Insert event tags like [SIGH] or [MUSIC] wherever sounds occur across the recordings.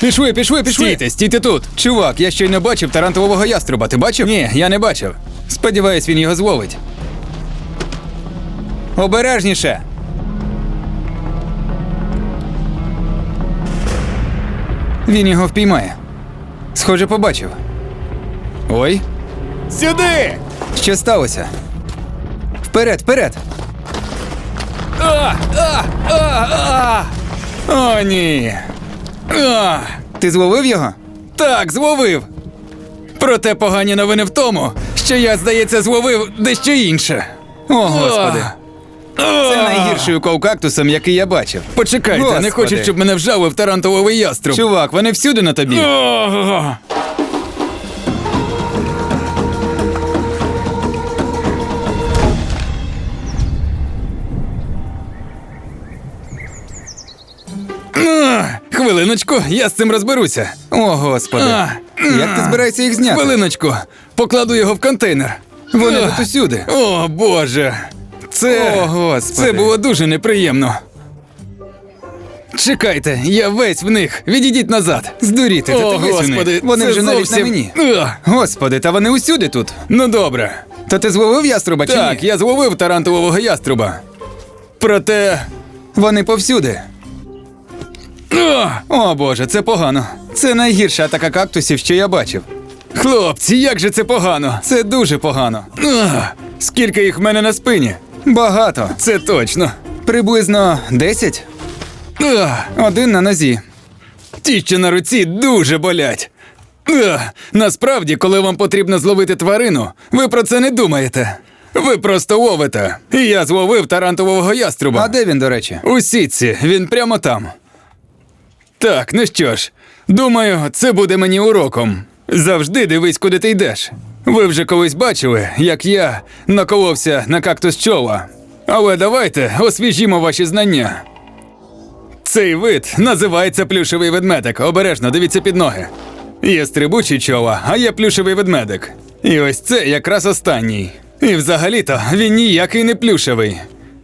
Пішли, пішли, пішли. Стійте, стійте тут. Чувак, я щойно бачив тарантового яструба. Ти бачив? Ні, я не бачив. Сподіваюсь, він його зловить. Обережніше. Він його впіймає. Схоже, побачив. Ой, Сюди! що сталося? Вперед, вперед! А, а, а, а. О, ні. А, Ти зловив його? так, зловив. Проте погані новини в тому, що я, здається, зловив дещо інше. О, господи. Це найгірший укол кактусом, який я бачив. Почекайте, не Господи. хочуть, щоб мене вжалив тарантовий яструб. Чувак, вони всюди на тобі. О! Хвилиночку, я з цим розберуся. О, господи. А, Як ти збираєшся їх зняти? Хвилиночку, покладу його в контейнер. Вони Ах. тут усюди. О, Боже. Це. О, Господи. Це було дуже неприємно. Чекайте, я весь в них. Відійдіть назад. Здуріти, та О, ти весь у них. Вони це вже навіть зовсім... на мені. Ах. Господи, та вони усюди тут. Ну добре. То ти зловив яструба чи Так, я зловив тарантового яструба. Проте. Вони повсюди. О боже, це погано. Це найгірша атака кактусів, що я бачив. хлопці, як же це погано. Це дуже погано. Скільки їх в мене на спині? Багато. Це точно. Приблизно 10. Один на нозі. ті, що на руці, дуже болять. Насправді, коли вам потрібно зловити тварину, ви про це не думаєте. Ви просто ловите. І я зловив тарантового яструба. А де він, до речі? У сітці, він прямо там. Так, ну що ж, думаю, це буде мені уроком. Завжди дивись, куди ти йдеш. Ви вже колись бачили, як я наколовся на кактус чола. Але давайте освіжімо ваші знання. Цей вид називається плюшевий ведмедик. Обережно дивіться під ноги. Є стрибучий чола, а є плюшевий ведмедик. І ось це якраз останній. І взагалі-то він ніякий не плюшевий.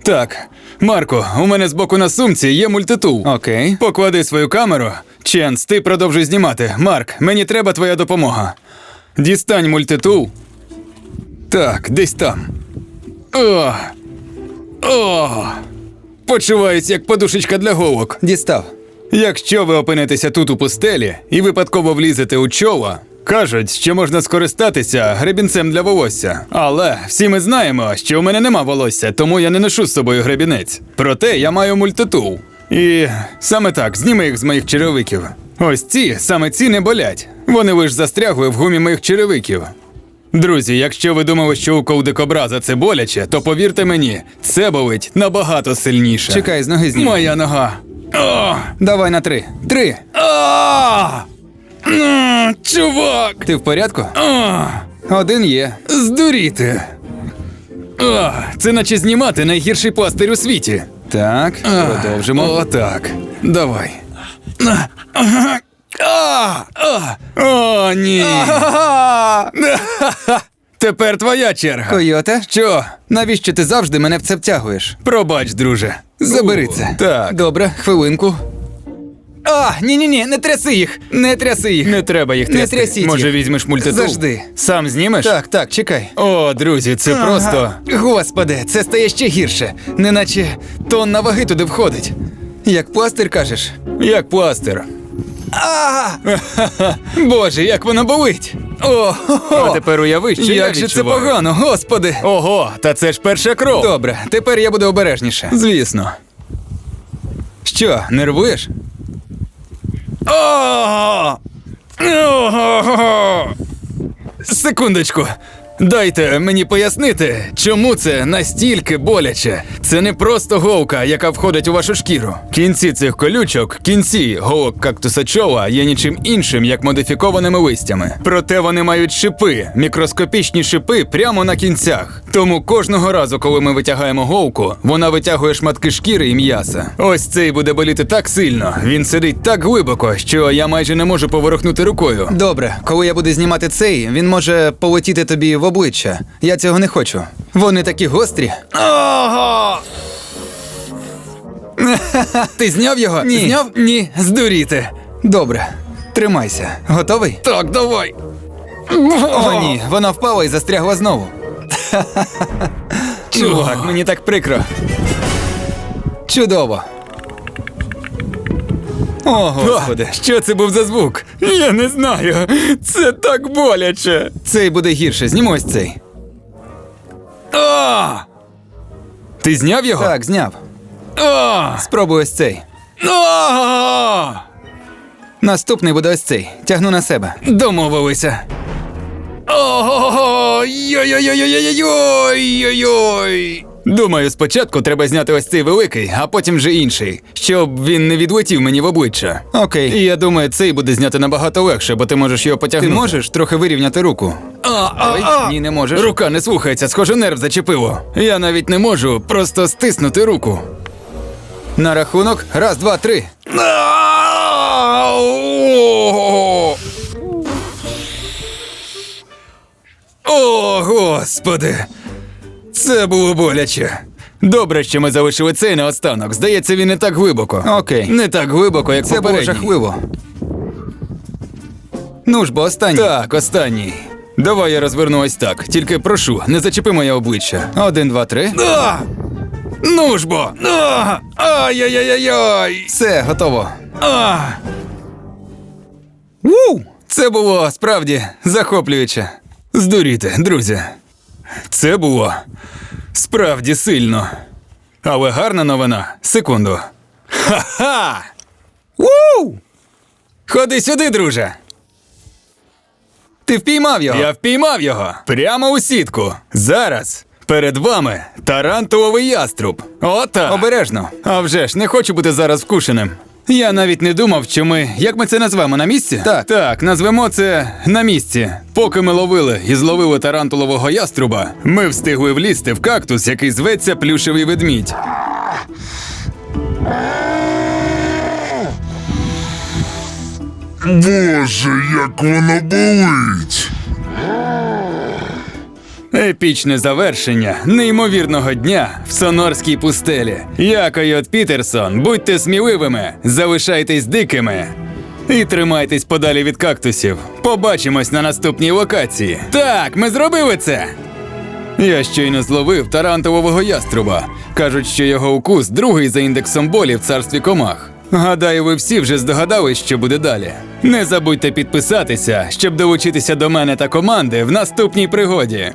Так, Марко, у мене збоку на сумці є мультитул. Окей. Поклади свою камеру. Ченс, ти продовжуй знімати. Марк, мені треба твоя допомога. Дістань мультитул. Так, десь там. О! О! Почуваюсь як подушечка для голок. Дістав. Якщо ви опинитеся тут у пустелі і випадково влізете у чола, кажуть, що можна скористатися гребінцем для волосся. Але всі ми знаємо, що у мене нема волосся, тому я не ношу з собою гребінець. Проте я маю мультитул. І саме так, зніми їх з моїх черевиків. Ось ці, саме ці не болять. Вони лиш застрягли в гумі моїх черевиків. Друзі, якщо ви думали, що укол дикобраза це боляче, то повірте мені, це болить набагато сильніше. Чекай, з ноги зніми. Моя нога. О! Давай на три. Три. А! Ну, [CLEARS THROAT] Чувак! Ти в порядку? А! Один є. Здуріти. А! Це наче знімати найгірший пластир у світі. Так, продовжимо. Отак. Давай. А! А! О, ні. [LAUGHS] Тепер твоя черга. Койоте, Що? навіщо ти завжди мене в це втягуєш? Пробач, друже. Забери це. Так. Добре, хвилинку. А, ні, ні, ні, не тряси їх. Не тряси їх. Не треба їх Не трясти. трясіть Може, їх. візьмеш мультитул? Завжди. Сам знімеш? Так, так, чекай. О, друзі, це просто. Господи, це стає ще гірше. Неначе тонна ваги туди входить. Як пластир кажеш. Як пластир. А! [LAUGHS] Боже, як воно болить! О, А тепер уяви, що я як же це відчуваю. погано, господи! Ого, та це ж перша кров. Добре, тепер я буду обережніше. Звісно. Що, нервуєш? О! Ого! Секундочку. Дайте мені пояснити, чому це настільки боляче. Це не просто голка, яка входить у вашу шкіру. Кінці цих колючок, кінці говок кактуса чола є нічим іншим, як модифікованими листями. Проте вони мають шипи, мікроскопічні шипи прямо на кінцях. Тому кожного разу, коли ми витягаємо голку, вона витягує шматки шкіри і м'яса. Ось цей буде боліти так сильно. Він сидить так глибоко, що я майже не можу поворухнути рукою. Добре, коли я буду знімати цей, він може полетіти тобі в обличчя. Я цього не хочу. Вони такі гострі. Ого! [LAUGHS] Ти зняв його? Ні. Зняв? Ні, здуріти. Добре. Тримайся. Готовий? Так, давай. О, ні, воно впало і застрягло знову. Чувак, мені так прикро. Чудово. О, господи. Що це був за звук? Я не знаю. Це так боляче. Цей буде гірше. Знімо ось цей. А! Ти зняв його? Так, зняв. А! Спробуй ось цей. А! Наступний буде ось цей. Тягну на себе. Домовилися. Ой-ой-ой-ой-ой-ой-ой-ой. Думаю, спочатку треба зняти ось цей великий, а потім вже інший, щоб він не відлетів мені в обличчя. Окей. І я думаю, цей буде зняти набагато легше, бо ти можеш його Ти потягнути. можеш трохи вирівняти руку? А, а, а. ні, не можеш. Рука не слухається, схоже, нерв зачепило. Я навіть не можу просто стиснути руку. На рахунок. Раз, два, три. Господи! Це було боляче. Добре, що ми залишили цей наостанок. Здається, він не так глибоко. Окей. Не так глибоко, як Це було попередній. жахливо. Ну ж бо останній. Так, останній. Давай я розверну ось так. Тільки прошу, не зачепи моє обличчя. Один, два, три. А! Ну ж бо! А! Ай-яй-яй-яй! Все, готово. А! Ву! Це було справді захоплююче. Здуріти, друзі. Це було справді сильно. Але гарна новина. Секунду. Ха-ха! Ву! Ходи сюди, друже. Ти впіймав його. Я впіймав його прямо у сітку. Зараз перед вами тарантуловий яструб. Ота. Обережно. А вже ж, не хочу бути зараз вкушеним. Я навіть не думав, що ми. Як ми це назвемо на місці? Так. Так, назвемо це на місці. Поки ми ловили і зловили тарантулового яструба, ми встигли влізти в кактус, який зветься плюшевий ведмідь. Боже, як воно болить! Епічне завершення неймовірного дня в сонорській пустелі. Я Койот Пітерсон, будьте сміливими, залишайтесь дикими і тримайтесь подалі від кактусів. Побачимось на наступній локації. Так, ми зробили це. Я щойно зловив тарантового яструба. Кажуть, що його укус другий за індексом болі в царстві комах. Гадаю, ви всі вже здогадались, що буде далі. Не забудьте підписатися, щоб долучитися до мене та команди в наступній пригоді.